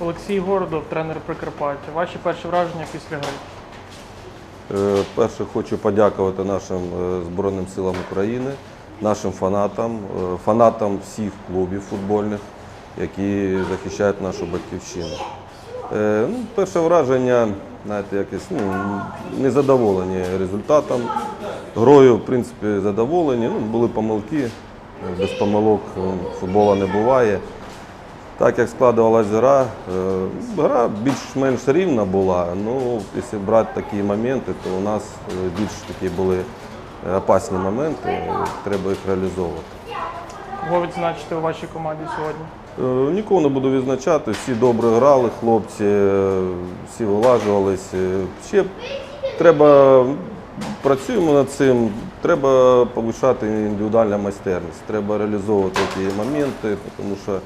Олексій Городов, тренер Прикарпаття. Ваші перші враження після гри? Е, Перше хочу подякувати нашим е, Збройним силам України, нашим фанатам, е, фанатам всіх клубів футбольних, які захищають нашу батьківщину. Ну, перше враження, знаєте, якесь ну, незадоволені результатом. Грою, в принципі, задоволені. Ну, були помилки, без помилок футбола не буває. Так як складувалася гра, е, гра більш-менш рівна була. Ну, якщо брати такі моменти, то у нас е, більш такі були е, опасні моменти, треба їх реалізовувати. Кого відзначити у вашій команді сьогодні? Нікого не буду відзначати, всі добре грали, хлопці, всі вилажувалися. Ще треба, працюємо над цим, треба повишати індивідуальну майстерність, треба реалізовувати ті моменти, тому що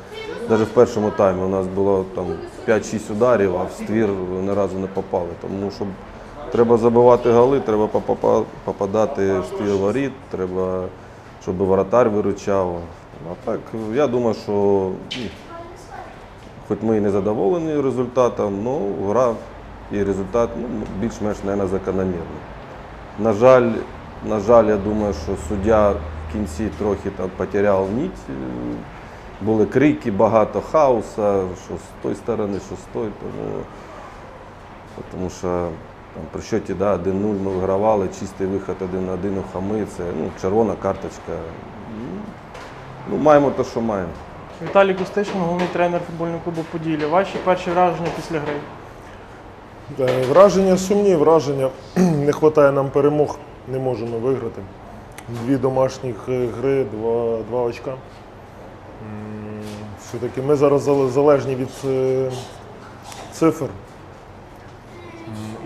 навіть в першому таймі у нас було там 5-6 ударів, а в ствір ні разу не попали. Тому що треба забивати голи, треба попадати в ствір воріт, треба, щоб воротар виручав. А так, я думаю, що ну, хоч ми і не задоволені результатом, але гра і результат ну, більш-менш, закономірний. На жаль, на жаль, я думаю, що суддя в кінці трохи там потеряв нить. Е, Були крики, багато хаоса, що з тої сторони, що з тої. Тому, тому що там, при счеті да, 1-0 ми вигравали, чистий виход 1-1 у хами, це ну, червона карточка. Ну, маємо те, що маємо. Віталій Костишин, головний тренер футбольного клубу Поділля. Ваші перші враження після гри? Враження сумні, враження. Не вистачає нам перемог, не можемо виграти. Дві домашніх е, гри, два, два очка. Все-таки ми зараз залежні від е, цифр.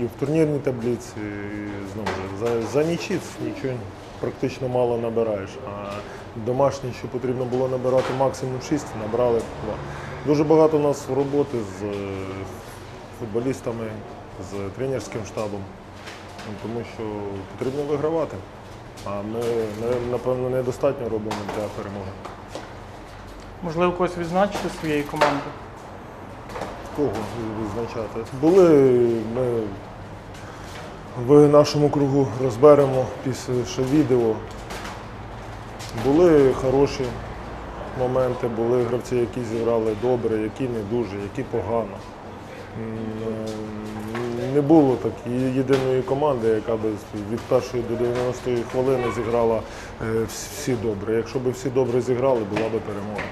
І в турнірній таблиці, і знову ж, за, за нічіць нічого практично мало набираєш. А домашні, що потрібно було набирати максимум 6, набрали 2. Дуже багато у нас роботи з е, футболістами, з тренерським штабом, Ну, тому що потрібно вигравати. А ми, напевно, недостатньо робимо для перемоги. Можливо, когось відзначити з своєї команди? Кого відзначати? Були ми в нашому кругу розберемо після відео. Були хороші моменти, були гравці, які зіграли добре, які не дуже, які погано. Не було так єдиної команди, яка б від першої до 90-ї хвилини зіграла е, всі добре. Якщо б всі добре зіграли, була б перемога.